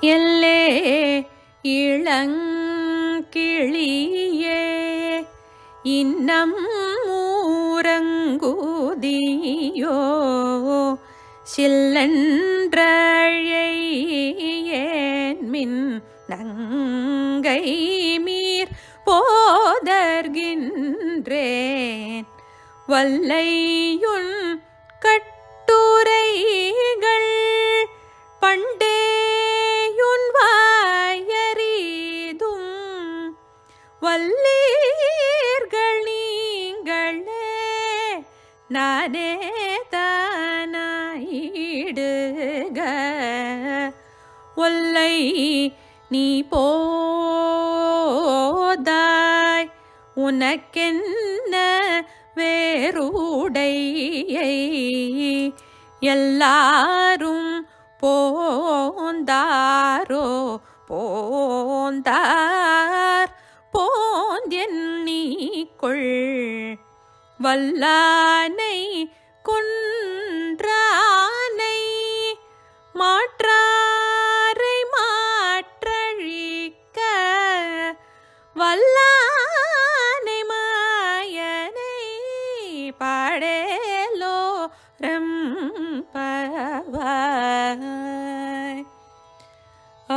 எல்லே இளங்கிளியே இன்னம் மூரங்கூதியோ சில்லன்றழையேன்மின் நங்கை மீர் போதர்கின்றேன். வல்லையுன் கட்டுரைகள் வல்லீர்கள் நீங்களே நானே தானாயிடுக. ஒல்லை நீ போதாய் உனக்கென்ன வேறுடையை? எல்லாரும் போந்தாரோ போந்தார். வல்லானை கொன்றானை மாற்றாரை மாற்றழிக்க வல்லானை மாயனை பாடேலோ ரம்பவாய் ஆ.